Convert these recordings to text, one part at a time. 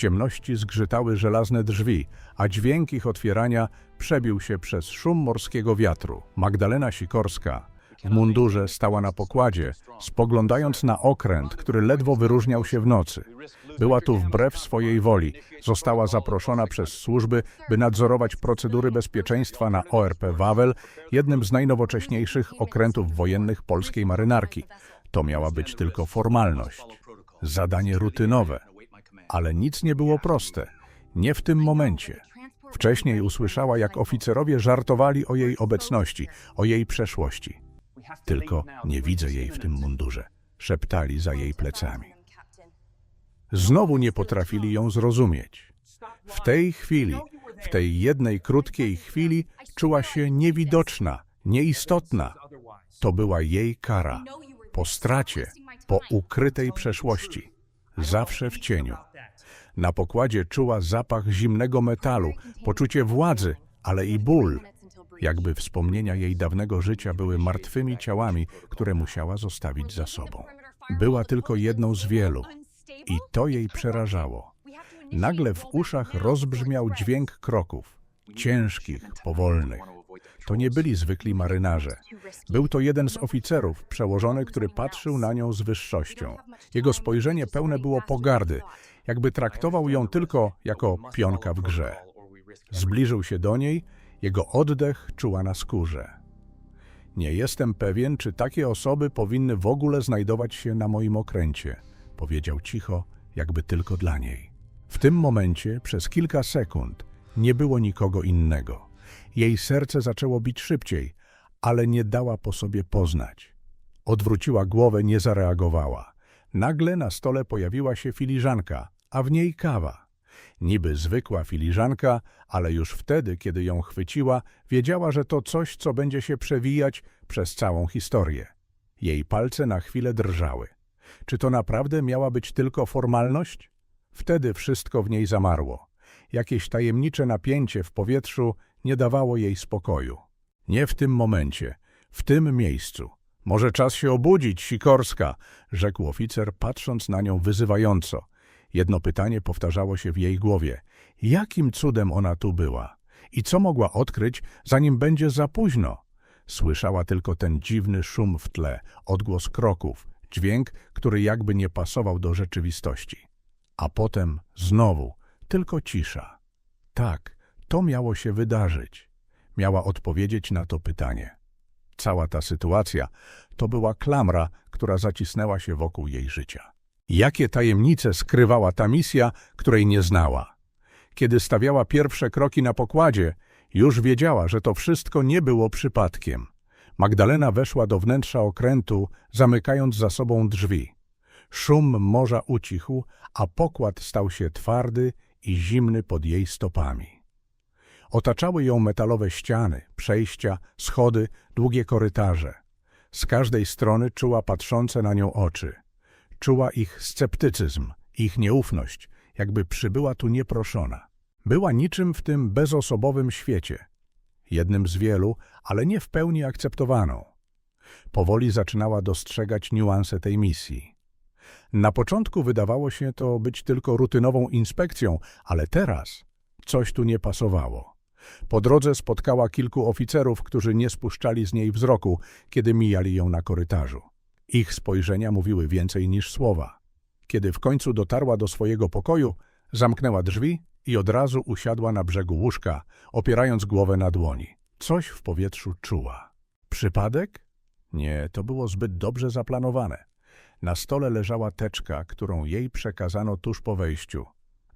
ciemności zgrzytały żelazne drzwi, a dźwięk ich otwierania przebił się przez szum morskiego wiatru. Magdalena Sikorska w mundurze stała na pokładzie, spoglądając na okręt, który ledwo wyróżniał się w nocy. Była tu wbrew swojej woli. Została zaproszona przez służby, by nadzorować procedury bezpieczeństwa na ORP Wawel, jednym z najnowocześniejszych okrętów wojennych polskiej marynarki. To miała być tylko formalność, zadanie rutynowe, ale nic nie było proste. Nie w tym momencie. Wcześniej usłyszała, jak oficerowie żartowali o jej obecności, o jej przeszłości. Tylko nie widzę jej w tym mundurze. Szeptali za jej plecami. Znowu nie potrafili ją zrozumieć. W tej chwili, w tej jednej krótkiej chwili, czuła się niewidoczna, nieistotna. To była jej kara. Po stracie, po ukrytej przeszłości. Zawsze w cieniu. Na pokładzie czuła zapach zimnego metalu, poczucie władzy, ale i ból. Jakby wspomnienia jej dawnego życia były martwymi ciałami, które musiała zostawić za sobą. Była tylko jedną z wielu i to jej przerażało. Nagle w uszach rozbrzmiał dźwięk kroków, ciężkich, powolnych. To nie byli zwykli marynarze. Był to jeden z oficerów, przełożony, który patrzył na nią z wyższością. Jego spojrzenie pełne było pogardy, jakby traktował ją tylko jako pionka w grze. Zbliżył się do niej, jego oddech czuła na skórze. Nie jestem pewien, czy takie osoby powinny w ogóle znajdować się na moim okręcie, powiedział cicho, jakby tylko dla niej. W tym momencie, przez kilka sekund, nie było nikogo innego. Jej serce zaczęło bić szybciej, ale nie dała po sobie poznać. Odwróciła głowę, nie zareagowała. Nagle na stole pojawiła się filiżanka, a w niej kawa. Niby zwykła filiżanka, ale już wtedy, kiedy ją chwyciła, wiedziała, że to coś, co będzie się przewijać przez całą historię. Jej palce na chwilę drżały. Czy to naprawdę miała być tylko formalność? Wtedy wszystko w niej zamarło. Jakieś tajemnicze napięcie w powietrzu nie dawało jej spokoju. Nie w tym momencie, w tym miejscu. Może czas się obudzić, Sikorska, rzekł oficer, patrząc na nią wyzywająco. Jedno pytanie powtarzało się w jej głowie. Jakim cudem ona tu była? I co mogła odkryć, zanim będzie za późno? Słyszała tylko ten dziwny szum w tle, odgłos kroków, dźwięk, który jakby nie pasował do rzeczywistości. A potem znowu tylko cisza. Tak, to miało się wydarzyć. Miała odpowiedzieć na to pytanie. Cała ta sytuacja to była klamra, która zacisnęła się wokół jej życia. Jakie tajemnice skrywała ta misja, której nie znała? Kiedy stawiała pierwsze kroki na pokładzie, już wiedziała, że to wszystko nie było przypadkiem. Magdalena weszła do wnętrza okrętu, zamykając za sobą drzwi. Szum morza ucichł, a pokład stał się twardy i zimny pod jej stopami. Otaczały ją metalowe ściany, przejścia, schody, długie korytarze. Z każdej strony czuła patrzące na nią oczy. Czuła ich sceptycyzm, ich nieufność, jakby przybyła tu nieproszona. Była niczym w tym bezosobowym świecie. Jednym z wielu, ale nie w pełni akceptowaną. Powoli zaczynała dostrzegać niuanse tej misji. Na początku wydawało się to być tylko rutynową inspekcją, ale teraz coś tu nie pasowało. Po drodze spotkała kilku oficerów, którzy nie spuszczali z niej wzroku, kiedy mijali ją na korytarzu. Ich spojrzenia mówiły więcej niż słowa. Kiedy w końcu dotarła do swojego pokoju, zamknęła drzwi i od razu usiadła na brzegu łóżka, opierając głowę na dłoni. Coś w powietrzu czuła. Przypadek? Nie, to było zbyt dobrze zaplanowane. Na stole leżała teczka, którą jej przekazano tuż po wejściu.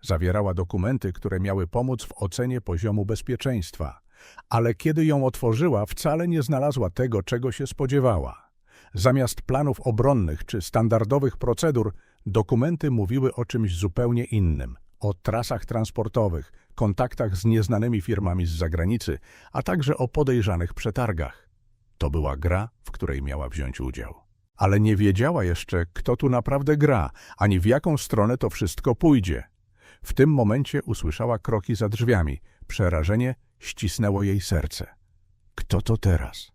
Zawierała dokumenty, które miały pomóc w ocenie poziomu bezpieczeństwa. Ale kiedy ją otworzyła, wcale nie znalazła tego, czego się spodziewała. Zamiast planów obronnych czy standardowych procedur, dokumenty mówiły o czymś zupełnie innym. O trasach transportowych, kontaktach z nieznanymi firmami z zagranicy, a także o podejrzanych przetargach. To była gra, w której miała wziąć udział. Ale nie wiedziała jeszcze, kto tu naprawdę gra, ani w jaką stronę to wszystko pójdzie. W tym momencie usłyszała kroki za drzwiami. Przerażenie ścisnęło jej serce. Kto to teraz?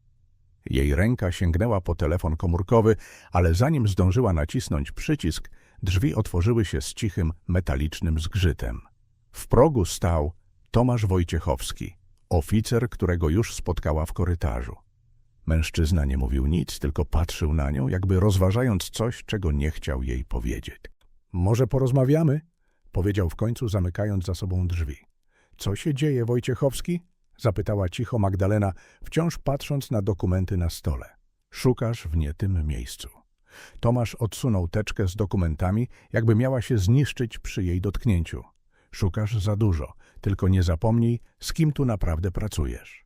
Jej ręka sięgnęła po telefon komórkowy, ale zanim zdążyła nacisnąć przycisk, Drzwi otworzyły się z cichym, metalicznym zgrzytem. W progu stał Tomasz Wojciechowski, oficer, którego już spotkała w korytarzu. Mężczyzna nie mówił nic, tylko patrzył na nią, jakby rozważając coś, czego nie chciał jej powiedzieć. Może porozmawiamy? Powiedział w końcu, zamykając za sobą drzwi. Co się dzieje, Wojciechowski? Zapytała cicho Magdalena, wciąż patrząc na dokumenty na stole. Szukasz w nie tym miejscu. Tomasz odsunął teczkę z dokumentami, jakby miała się zniszczyć przy jej dotknięciu. Szukasz za dużo, tylko nie zapomnij, z kim tu naprawdę pracujesz.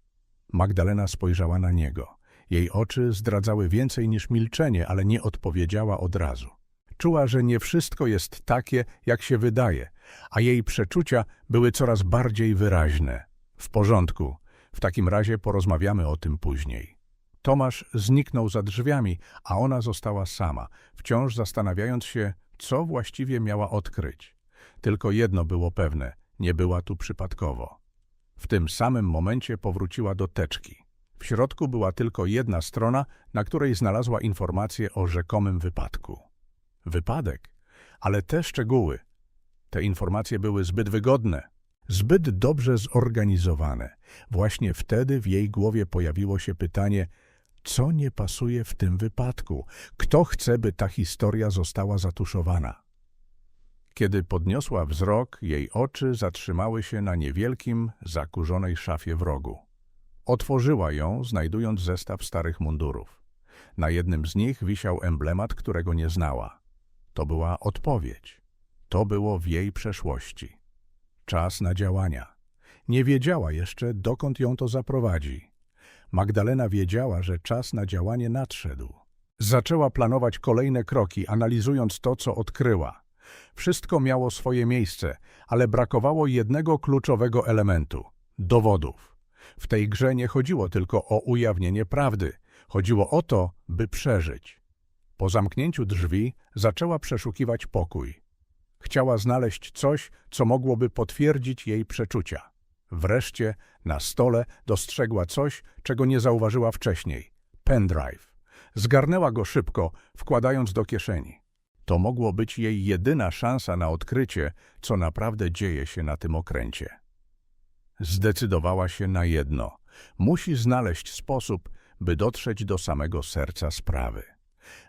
Magdalena spojrzała na niego. Jej oczy zdradzały więcej niż milczenie, ale nie odpowiedziała od razu. Czuła, że nie wszystko jest takie, jak się wydaje, a jej przeczucia były coraz bardziej wyraźne. W porządku, w takim razie porozmawiamy o tym później. Tomasz zniknął za drzwiami, a ona została sama, wciąż zastanawiając się, co właściwie miała odkryć. Tylko jedno było pewne, nie była tu przypadkowo. W tym samym momencie powróciła do teczki. W środku była tylko jedna strona, na której znalazła informację o rzekomym wypadku. Wypadek? Ale te szczegóły. Te informacje były zbyt wygodne, zbyt dobrze zorganizowane. Właśnie wtedy w jej głowie pojawiło się pytanie, co nie pasuje w tym wypadku? Kto chce, by ta historia została zatuszowana? Kiedy podniosła wzrok, jej oczy zatrzymały się na niewielkim, zakurzonej szafie w rogu. Otworzyła ją, znajdując zestaw starych mundurów. Na jednym z nich wisiał emblemat, którego nie znała. To była odpowiedź. To było w jej przeszłości. Czas na działania. Nie wiedziała jeszcze, dokąd ją to zaprowadzi. Magdalena wiedziała, że czas na działanie nadszedł. Zaczęła planować kolejne kroki, analizując to, co odkryła. Wszystko miało swoje miejsce, ale brakowało jednego kluczowego elementu – dowodów. W tej grze nie chodziło tylko o ujawnienie prawdy. Chodziło o to, by przeżyć. Po zamknięciu drzwi zaczęła przeszukiwać pokój. Chciała znaleźć coś, co mogłoby potwierdzić jej przeczucia. Wreszcie na stole dostrzegła coś, czego nie zauważyła wcześniej. Pendrive. Zgarnęła go szybko, wkładając do kieszeni. To mogło być jej jedyna szansa na odkrycie, co naprawdę dzieje się na tym okręcie. Zdecydowała się na jedno. Musi znaleźć sposób, by dotrzeć do samego serca sprawy.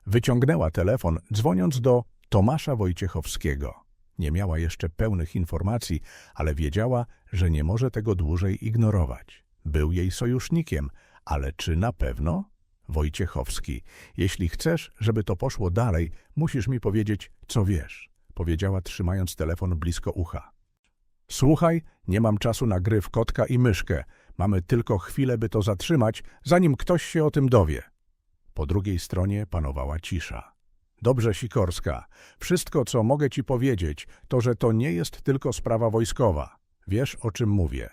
Wyciągnęła telefon, dzwoniąc do Tomasza Wojciechowskiego. Nie miała jeszcze pełnych informacji, ale wiedziała, że nie może tego dłużej ignorować. Był jej sojusznikiem, ale czy na pewno? Wojciechowski, jeśli chcesz, żeby to poszło dalej, musisz mi powiedzieć, co wiesz, powiedziała trzymając telefon blisko ucha. Słuchaj, nie mam czasu na gry w kotka i myszkę. Mamy tylko chwilę, by to zatrzymać, zanim ktoś się o tym dowie. Po drugiej stronie panowała cisza. Dobrze, Sikorska. Wszystko, co mogę ci powiedzieć, to, że to nie jest tylko sprawa wojskowa. Wiesz, o czym mówię.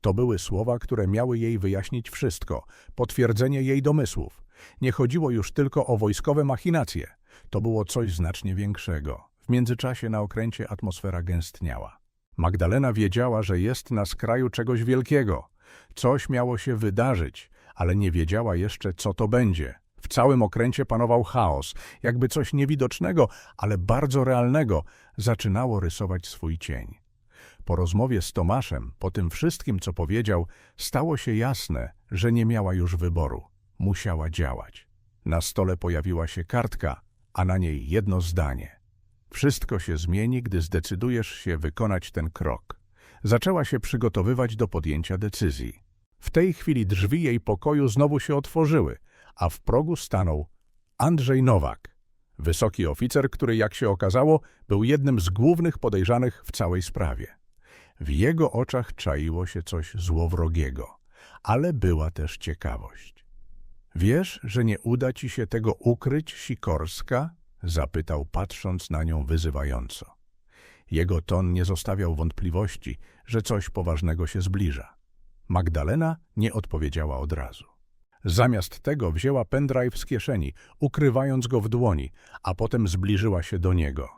To były słowa, które miały jej wyjaśnić wszystko, potwierdzenie jej domysłów. Nie chodziło już tylko o wojskowe machinacje. To było coś znacznie większego. W międzyczasie na okręcie atmosfera gęstniała. Magdalena wiedziała, że jest na skraju czegoś wielkiego. Coś miało się wydarzyć, ale nie wiedziała jeszcze, co to będzie. W całym okręcie panował chaos, jakby coś niewidocznego, ale bardzo realnego zaczynało rysować swój cień. Po rozmowie z Tomaszem, po tym wszystkim, co powiedział, stało się jasne, że nie miała już wyboru. Musiała działać. Na stole pojawiła się kartka, a na niej jedno zdanie. Wszystko się zmieni, gdy zdecydujesz się wykonać ten krok. Zaczęła się przygotowywać do podjęcia decyzji. W tej chwili drzwi jej pokoju znowu się otworzyły, a w progu stanął Andrzej Nowak, wysoki oficer, który, jak się okazało, był jednym z głównych podejrzanych w całej sprawie. W jego oczach czaiło się coś złowrogiego, ale była też ciekawość. Wiesz, że nie uda ci się tego ukryć, Sikorska? zapytał, patrząc na nią wyzywająco. Jego ton nie zostawiał wątpliwości, że coś poważnego się zbliża. Magdalena nie odpowiedziała od razu. Zamiast tego wzięła pendrive z kieszeni, ukrywając go w dłoni, a potem zbliżyła się do niego.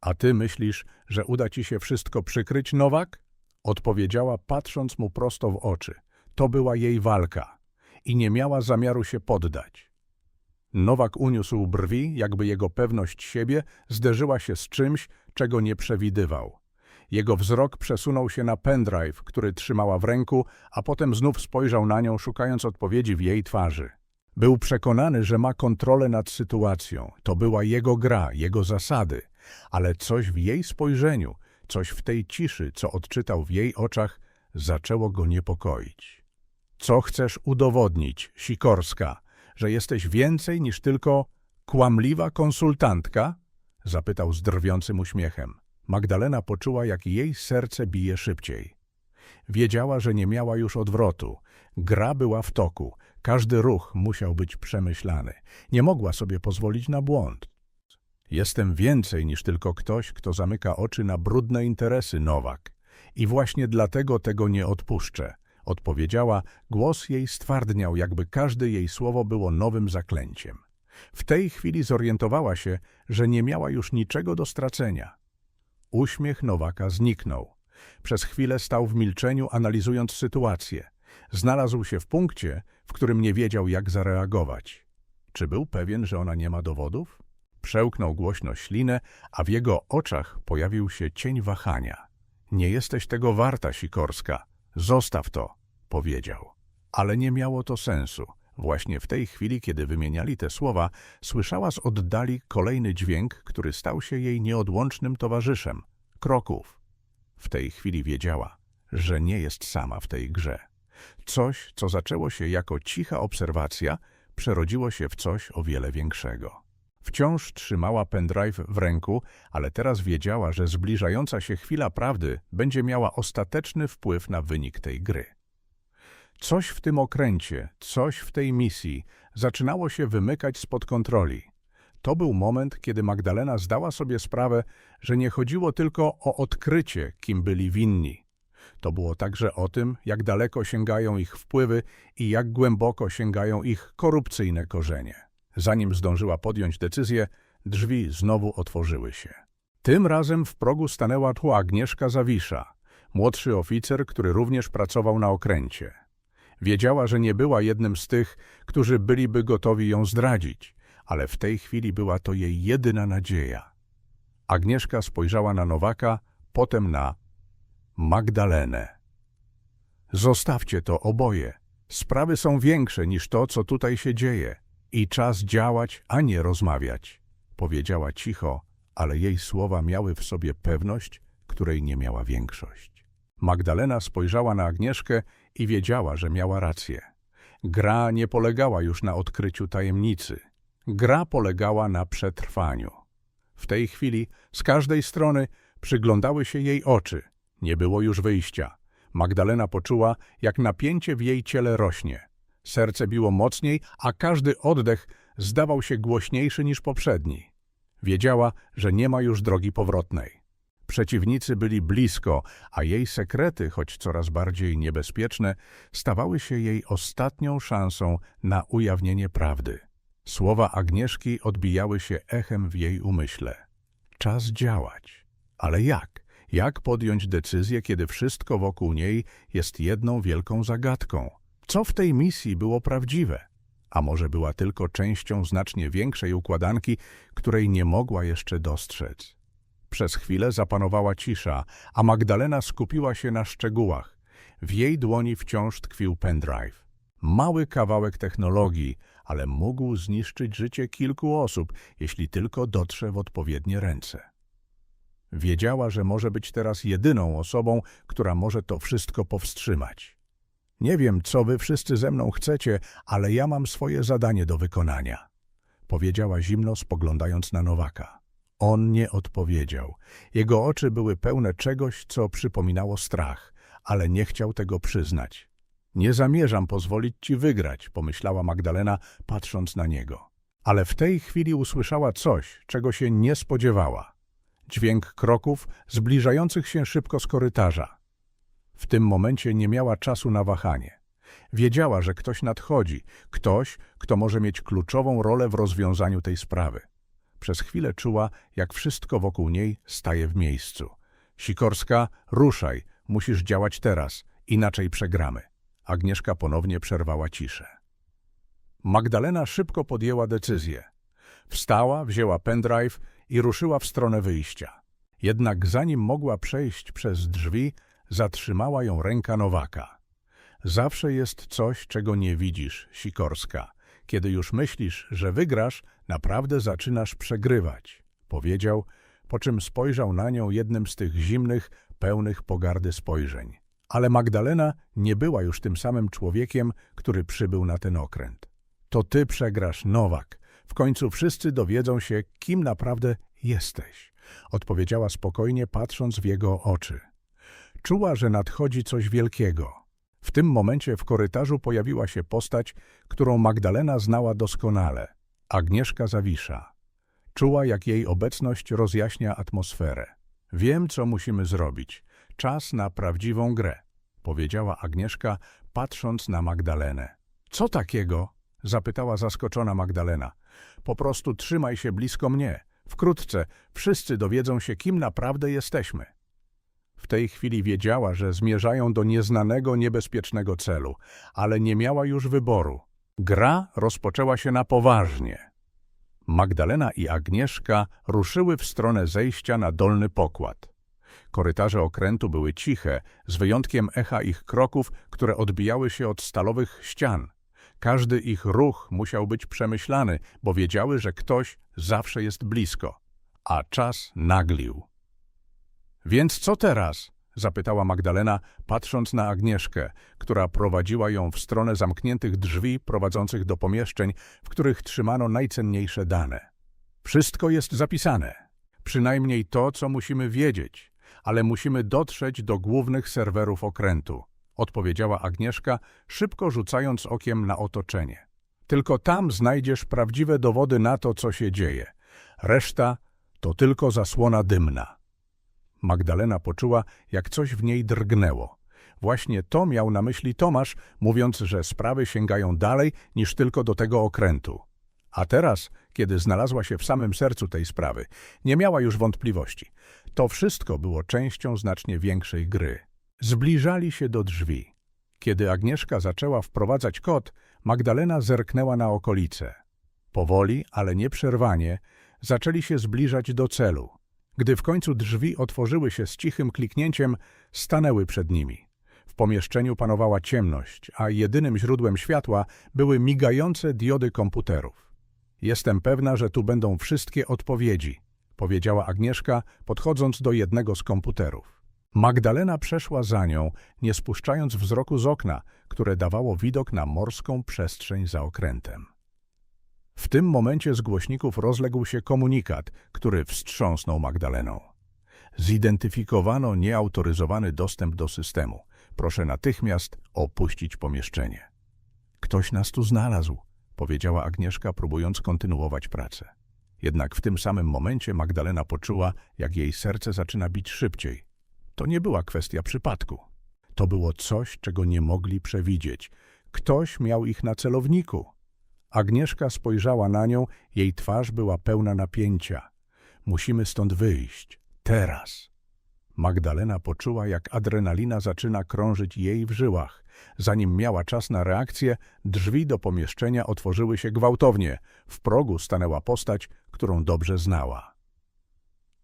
A ty myślisz, że uda ci się wszystko przykryć, Nowak? Odpowiedziała, patrząc mu prosto w oczy. To była jej walka i nie miała zamiaru się poddać. Nowak uniósł brwi, jakby jego pewność siebie zderzyła się z czymś, czego nie przewidywał. Jego wzrok przesunął się na pendrive, który trzymała w ręku, a potem znów spojrzał na nią, szukając odpowiedzi w jej twarzy. Był przekonany, że ma kontrolę nad sytuacją. To była jego gra, jego zasady, ale coś w jej spojrzeniu, coś w tej ciszy, co odczytał w jej oczach, zaczęło go niepokoić. Co chcesz udowodnić, Sikorska? Że jesteś więcej niż tylko kłamliwa konsultantka? Zapytał z drwiącym uśmiechem. Magdalena poczuła, jak jej serce bije szybciej. Wiedziała, że nie miała już odwrotu. Gra była w toku. Każdy ruch musiał być przemyślany. Nie mogła sobie pozwolić na błąd. Jestem więcej niż tylko ktoś, kto zamyka oczy na brudne interesy, Nowak. I właśnie dlatego tego nie odpuszczę. Odpowiedziała, głos jej stwardniał, jakby każde jej słowo było nowym zaklęciem. W tej chwili zorientowała się, że nie miała już niczego do stracenia. Uśmiech Nowaka zniknął. Przez chwilę stał w milczeniu, analizując sytuację. Znalazł się w punkcie, w którym nie wiedział, jak zareagować. Czy był pewien, że ona nie ma dowodów? Przełknął głośno ślinę, a w jego oczach pojawił się cień wahania. Nie jesteś tego warta, Sikorska. Zostaw to, powiedział. Ale nie miało to sensu. Właśnie w tej chwili, kiedy wymieniali te słowa, słyszała z oddali kolejny dźwięk, który stał się jej nieodłącznym towarzyszem kroków. W tej chwili wiedziała, że nie jest sama w tej grze. Coś, co zaczęło się jako cicha obserwacja, przerodziło się w coś o wiele większego. Wciąż trzymała pendrive w ręku, ale teraz wiedziała, że zbliżająca się chwila prawdy będzie miała ostateczny wpływ na wynik tej gry. Coś w tym okręcie, coś w tej misji zaczynało się wymykać spod kontroli. To był moment, kiedy Magdalena zdała sobie sprawę, że nie chodziło tylko o odkrycie, kim byli winni. To było także o tym, jak daleko sięgają ich wpływy i jak głęboko sięgają ich korupcyjne korzenie. Zanim zdążyła podjąć decyzję, drzwi znowu otworzyły się. Tym razem w progu stanęła tu Agnieszka Zawisza, młodszy oficer, który również pracował na okręcie. Wiedziała, że nie była jednym z tych, którzy byliby gotowi ją zdradzić, ale w tej chwili była to jej jedyna nadzieja. Agnieszka spojrzała na Nowaka, potem na Magdalenę. Zostawcie to oboje. Sprawy są większe niż to, co tutaj się dzieje. I czas działać, a nie rozmawiać. Powiedziała cicho, ale jej słowa miały w sobie pewność, której nie miała większość. Magdalena spojrzała na Agnieszkę i wiedziała, że miała rację. Gra nie polegała już na odkryciu tajemnicy. Gra polegała na przetrwaniu. W tej chwili z każdej strony przyglądały się jej oczy. Nie było już wyjścia. Magdalena poczuła, jak napięcie w jej ciele rośnie. Serce biło mocniej, a każdy oddech zdawał się głośniejszy niż poprzedni. Wiedziała, że nie ma już drogi powrotnej. Przeciwnicy byli blisko, a jej sekrety, choć coraz bardziej niebezpieczne, stawały się jej ostatnią szansą na ujawnienie prawdy. Słowa Agnieszki odbijały się echem w jej umyśle. Czas działać. Ale jak? Jak podjąć decyzję, kiedy wszystko wokół niej jest jedną wielką zagadką? Co w tej misji było prawdziwe? A może była tylko częścią znacznie większej układanki, której nie mogła jeszcze dostrzec? Przez chwilę zapanowała cisza, a Magdalena skupiła się na szczegółach. W jej dłoni wciąż tkwił pendrive. Mały kawałek technologii, ale mógł zniszczyć życie kilku osób, jeśli tylko dotrze w odpowiednie ręce. Wiedziała, że może być teraz jedyną osobą, która może to wszystko powstrzymać. Nie wiem, co wy wszyscy ze mną chcecie, ale ja mam swoje zadanie do wykonania. Powiedziała zimno, spoglądając na Nowaka. On nie odpowiedział. Jego oczy były pełne czegoś, co przypominało strach, ale nie chciał tego przyznać. Nie zamierzam pozwolić ci wygrać, pomyślała Magdalena, patrząc na niego. Ale w tej chwili usłyszała coś, czego się nie spodziewała. Dźwięk kroków zbliżających się szybko z korytarza. W tym momencie nie miała czasu na wahanie. Wiedziała, że ktoś nadchodzi, ktoś, kto może mieć kluczową rolę w rozwiązaniu tej sprawy. Przez chwilę czuła, jak wszystko wokół niej staje w miejscu. Sikorska, ruszaj, musisz działać teraz, inaczej przegramy. Agnieszka ponownie przerwała ciszę. Magdalena szybko podjęła decyzję. Wstała, wzięła pendrive i ruszyła w stronę wyjścia. Jednak zanim mogła przejść przez drzwi, zatrzymała ją ręka Nowaka. Zawsze jest coś, czego nie widzisz, Sikorska. Kiedy już myślisz, że wygrasz, naprawdę zaczynasz przegrywać, powiedział, po czym spojrzał na nią jednym z tych zimnych, pełnych pogardy spojrzeń. Ale Magdalena nie była już tym samym człowiekiem, który przybył na ten okręt. To ty przegrasz, Nowak. W końcu wszyscy dowiedzą się, kim naprawdę jesteś, odpowiedziała spokojnie, patrząc w jego oczy. Czuła, że nadchodzi coś wielkiego. W tym momencie w korytarzu pojawiła się postać, którą Magdalena znała doskonale. Agnieszka Zawisza. Czuła, jak jej obecność rozjaśnia atmosferę. Wiem, co musimy zrobić. Czas na prawdziwą grę, powiedziała Agnieszka, patrząc na Magdalenę. Co takiego? zapytała zaskoczona Magdalena. Po prostu trzymaj się blisko mnie. Wkrótce wszyscy dowiedzą się, kim naprawdę jesteśmy. W tej chwili wiedziała, że zmierzają do nieznanego, niebezpiecznego celu, ale nie miała już wyboru. Gra rozpoczęła się na poważnie. Magdalena i Agnieszka ruszyły w stronę zejścia na dolny pokład. Korytarze okrętu były ciche, z wyjątkiem echa ich kroków, które odbijały się od stalowych ścian. Każdy ich ruch musiał być przemyślany, bo wiedziały, że ktoś zawsze jest blisko. A czas naglił. Więc co teraz? zapytała Magdalena, patrząc na Agnieszkę, która prowadziła ją w stronę zamkniętych drzwi prowadzących do pomieszczeń, w których trzymano najcenniejsze dane. Wszystko jest zapisane. Przynajmniej to, co musimy wiedzieć, ale musimy dotrzeć do głównych serwerów okrętu, odpowiedziała Agnieszka, szybko rzucając okiem na otoczenie. Tylko tam znajdziesz prawdziwe dowody na to, co się dzieje. Reszta to tylko zasłona dymna. Magdalena poczuła, jak coś w niej drgnęło. Właśnie to miał na myśli Tomasz, mówiąc, że sprawy sięgają dalej niż tylko do tego okrętu. A teraz, kiedy znalazła się w samym sercu tej sprawy, nie miała już wątpliwości. To wszystko było częścią znacznie większej gry. Zbliżali się do drzwi. Kiedy Agnieszka zaczęła wprowadzać kod, Magdalena zerknęła na okolice. Powoli, ale nieprzerwanie, zaczęli się zbliżać do celu. Gdy w końcu drzwi otworzyły się z cichym kliknięciem, stanęły przed nimi. W pomieszczeniu panowała ciemność, a jedynym źródłem światła były migające diody komputerów. Jestem pewna, że tu będą wszystkie odpowiedzi, powiedziała Agnieszka, podchodząc do jednego z komputerów. Magdalena przeszła za nią, nie spuszczając wzroku z okna, które dawało widok na morską przestrzeń za okrętem. W tym momencie z głośników rozległ się komunikat, który wstrząsnął Magdaleną. Zidentyfikowano nieautoryzowany dostęp do systemu. Proszę natychmiast opuścić pomieszczenie. Ktoś nas tu znalazł, powiedziała Agnieszka, próbując kontynuować pracę. Jednak w tym samym momencie Magdalena poczuła, jak jej serce zaczyna bić szybciej. To nie była kwestia przypadku. To było coś, czego nie mogli przewidzieć. Ktoś miał ich na celowniku. Agnieszka spojrzała na nią, jej twarz była pełna napięcia. Musimy stąd wyjść. Teraz. Magdalena poczuła, jak adrenalina zaczyna krążyć jej w żyłach. Zanim miała czas na reakcję, drzwi do pomieszczenia otworzyły się gwałtownie. W progu stanęła postać, którą dobrze znała.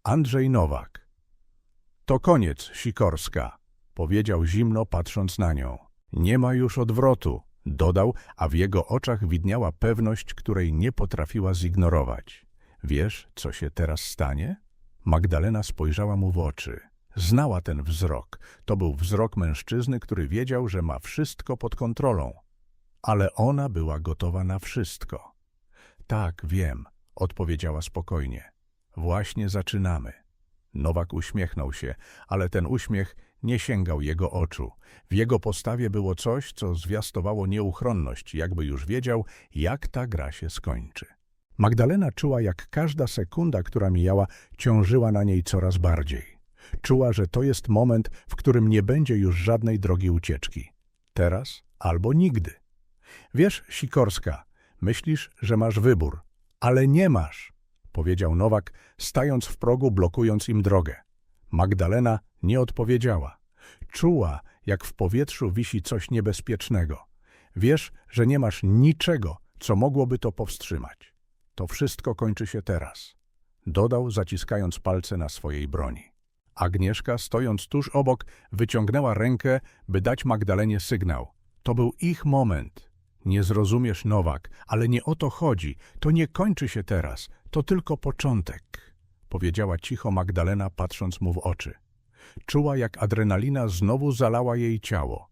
Andrzej Nowak. To koniec, Sikorska, powiedział zimno, patrząc na nią. Nie ma już odwrotu. Dodał, a w jego oczach widniała pewność, której nie potrafiła zignorować. Wiesz, co się teraz stanie? Magdalena spojrzała mu w oczy. Znała ten wzrok. To był wzrok mężczyzny, który wiedział, że ma wszystko pod kontrolą. Ale ona była gotowa na wszystko. Tak, wiem, odpowiedziała spokojnie. Właśnie zaczynamy. Nowak uśmiechnął się, ale ten uśmiech nie sięgał jego oczu. W jego postawie było coś, co zwiastowało nieuchronność, jakby już wiedział, jak ta gra się skończy. Magdalena czuła, jak każda sekunda, która mijała, ciążyła na niej coraz bardziej. Czuła, że to jest moment, w którym nie będzie już żadnej drogi ucieczki. Teraz albo nigdy. Wiesz, Sikorska, myślisz, że masz wybór, ale nie masz, powiedział Nowak, stając w progu, blokując im drogę. Magdalena nie odpowiedziała. Czuła, jak w powietrzu wisi coś niebezpiecznego. Wiesz, że nie masz niczego, co mogłoby to powstrzymać. To wszystko kończy się teraz. Dodał, zaciskając palce na swojej broni. Agnieszka, stojąc tuż obok, wyciągnęła rękę, by dać Magdalenie sygnał. To był ich moment. Nie zrozumiesz, Nowak, ale nie o to chodzi. To nie kończy się teraz. To tylko początek. Powiedziała cicho Magdalena, patrząc mu w oczy. Czuła, jak adrenalina znowu zalała jej ciało.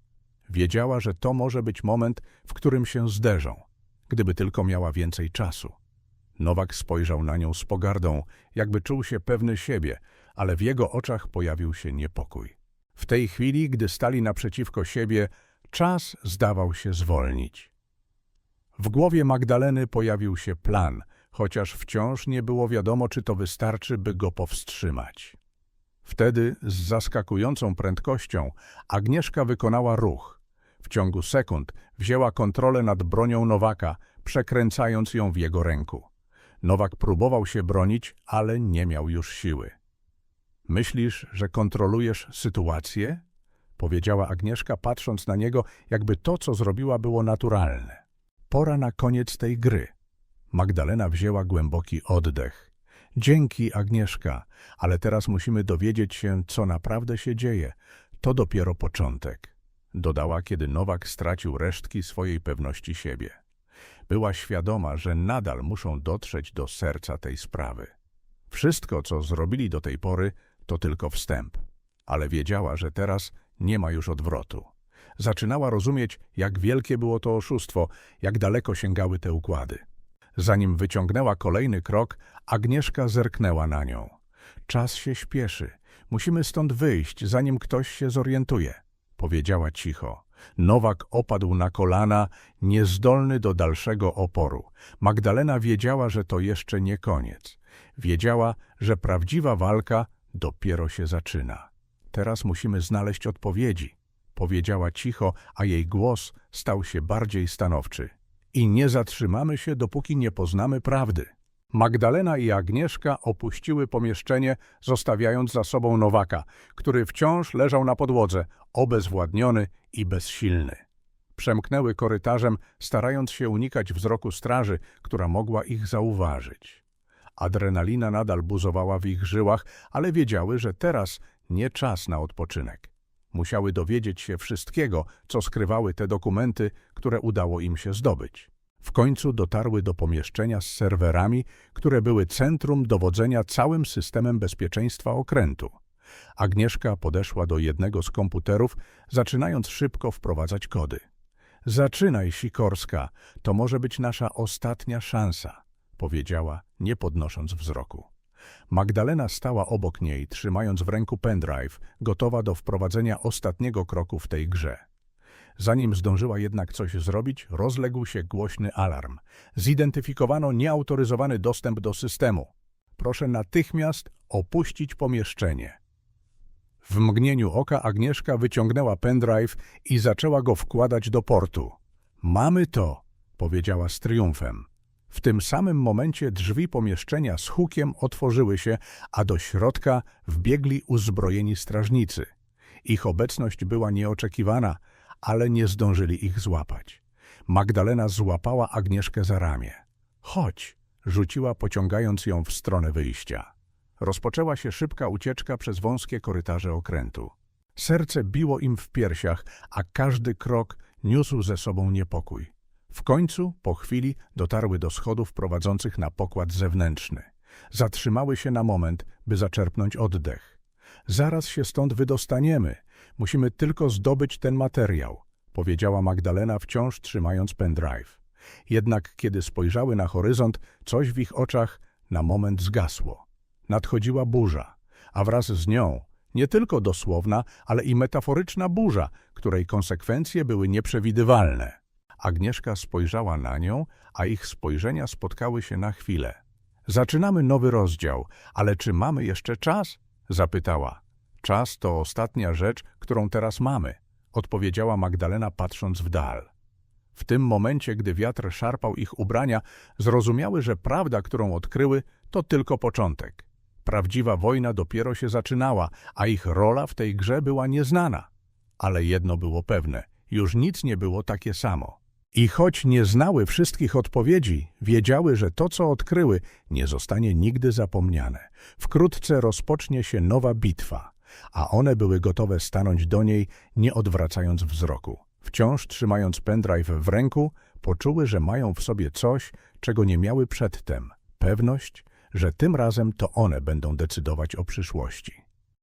Wiedziała, że to może być moment, w którym się zderzą, gdyby tylko miała więcej czasu. Nowak spojrzał na nią z pogardą, jakby czuł się pewny siebie, ale w jego oczach pojawił się niepokój. W tej chwili, gdy stali naprzeciwko siebie, czas zdawał się zwolnić. W głowie Magdaleny pojawił się plan, chociaż wciąż nie było wiadomo, czy to wystarczy, by go powstrzymać. Wtedy z zaskakującą prędkością Agnieszka wykonała ruch. W ciągu sekund wzięła kontrolę nad bronią Nowaka, przekręcając ją w jego ręku. Nowak próbował się bronić, ale nie miał już siły. Myślisz, że kontrolujesz sytuację? Powiedziała Agnieszka, patrząc na niego, jakby to, co zrobiła, było naturalne. Pora na koniec tej gry. Magdalena wzięła głęboki oddech. Dzięki, Agnieszka, ale teraz musimy dowiedzieć się, co naprawdę się dzieje. To dopiero początek. Dodała, kiedy Nowak stracił resztki swojej pewności siebie. Była świadoma, że nadal muszą dotrzeć do serca tej sprawy. Wszystko, co zrobili do tej pory, to tylko wstęp. Ale wiedziała, że teraz nie ma już odwrotu. Zaczynała rozumieć, jak wielkie było to oszustwo, jak daleko sięgały te układy. Zanim wyciągnęła kolejny krok, Agnieszka zerknęła na nią. Czas się śpieszy. Musimy stąd wyjść, zanim ktoś się zorientuje, powiedziała cicho. Nowak opadł na kolana, niezdolny do dalszego oporu. Magdalena wiedziała, że to jeszcze nie koniec. Wiedziała, że prawdziwa walka dopiero się zaczyna. Teraz musimy znaleźć odpowiedzi, powiedziała cicho, a jej głos stał się bardziej stanowczy. I nie zatrzymamy się, dopóki nie poznamy prawdy. Magdalena i Agnieszka opuściły pomieszczenie, zostawiając za sobą Nowaka, który wciąż leżał na podłodze, obezwładniony i bezsilny. Przemknęły korytarzem, starając się unikać wzroku straży, która mogła ich zauważyć. Adrenalina nadal buzowała w ich żyłach, ale wiedziały, że teraz nie czas na odpoczynek. Musiały dowiedzieć się wszystkiego, co skrywały te dokumenty, które udało im się zdobyć. W końcu dotarły do pomieszczenia z serwerami, które były centrum dowodzenia całym systemem bezpieczeństwa okrętu. Agnieszka podeszła do jednego z komputerów, zaczynając szybko wprowadzać kody. Zaczynaj, Sikorska, to może być nasza ostatnia szansa, powiedziała, nie podnosząc wzroku. Magdalena stała obok niej, trzymając w ręku pendrive, gotowa do wprowadzenia ostatniego kroku w tej grze. Zanim zdążyła jednak coś zrobić, rozległ się głośny alarm. Zidentyfikowano nieautoryzowany dostęp do systemu. Proszę natychmiast opuścić pomieszczenie. W mgnieniu oka Agnieszka wyciągnęła pendrive i zaczęła go wkładać do portu. Mamy to, powiedziała z triumfem. W tym samym momencie drzwi pomieszczenia z hukiem otworzyły się, a do środka wbiegli uzbrojeni strażnicy. Ich obecność była nieoczekiwana, ale nie zdążyli ich złapać. Magdalena złapała Agnieszkę za ramię. Chodź, rzuciła, pociągając ją w stronę wyjścia. Rozpoczęła się szybka ucieczka przez wąskie korytarze okrętu. Serce biło im w piersiach, a każdy krok niósł ze sobą niepokój. W końcu, po chwili, dotarły do schodów prowadzących na pokład zewnętrzny. Zatrzymały się na moment, by zaczerpnąć oddech. Zaraz się stąd wydostaniemy. Musimy tylko zdobyć ten materiał, powiedziała Magdalena, wciąż trzymając pendrive. Jednak kiedy spojrzały na horyzont, coś w ich oczach na moment zgasło. Nadchodziła burza, a wraz z nią nie tylko dosłowna, ale i metaforyczna burza, której konsekwencje były nieprzewidywalne. Agnieszka spojrzała na nią, a ich spojrzenia spotkały się na chwilę. Zaczynamy nowy rozdział, ale czy mamy jeszcze czas? Zapytała. Czas to ostatnia rzecz, którą teraz mamy, odpowiedziała Magdalena patrząc w dal. W tym momencie, gdy wiatr szarpał ich ubrania, zrozumiały, że prawda, którą odkryły, to tylko początek. Prawdziwa wojna dopiero się zaczynała, a ich rola w tej grze była nieznana. Ale jedno było pewne, już nic nie było takie samo. I choć nie znały wszystkich odpowiedzi, wiedziały, że to, co odkryły, nie zostanie nigdy zapomniane. Wkrótce rozpocznie się nowa bitwa, a one były gotowe stanąć do niej, nie odwracając wzroku. Wciąż trzymając pendrive w ręku, poczuły, że mają w sobie coś, czego nie miały przedtem. Pewność, że tym razem to one będą decydować o przyszłości.